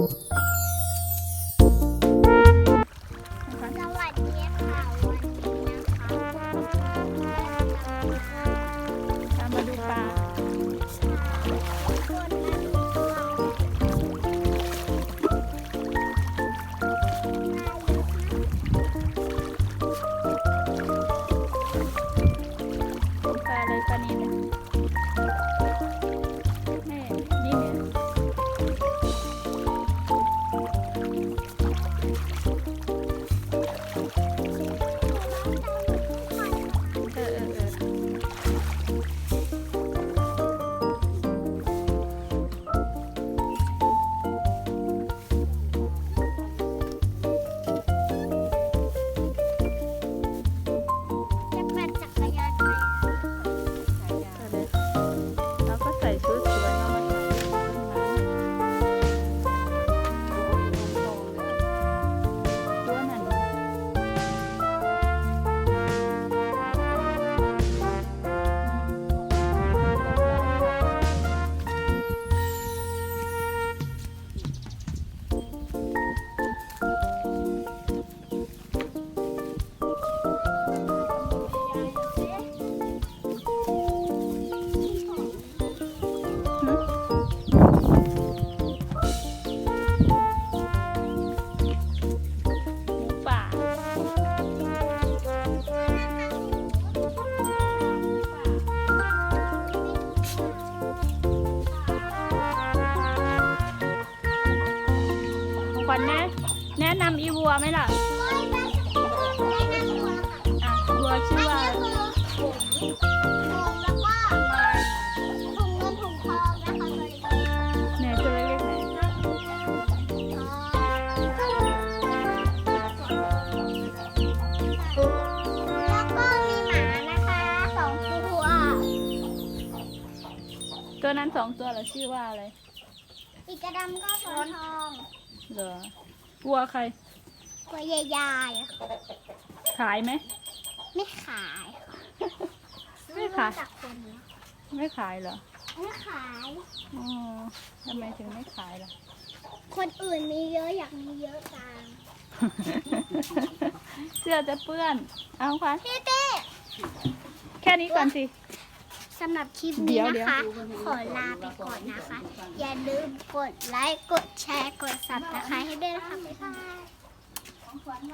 you. ถุงแล้วก็ถุงเงินถุงทองนะคะตัวเล็กไหนตัวเล็กๆไหนแล้วก็มีหมานะคะสองตัวตัวนั้นสองตัวเหรอชื่อว่าอะไร อีกกระดำก็สีทอง เหรอวัวใครตัวใหญ่ๆอะขายไหม ไม่ขายไม่ขาย ซื้อจากคนเนี้ยไม่ขายเหรอไม่ขาย อ๋อทำไมถึงไม่ขายล่ะ คนอื่นมีเยอะอยากมีเยอะจังเสื้อจะเปื้อน เอาขวัญพี่เต้แค่นี้ก่อนสิสำหรับคลิปเดี๋นี้ยวนะคะ ขอลาไปก่อนนะคะ อย่าลืมกดไลค์ กดแชร์ กดซับสไครต์ให้ด้วยนะคะบ๊ายบาย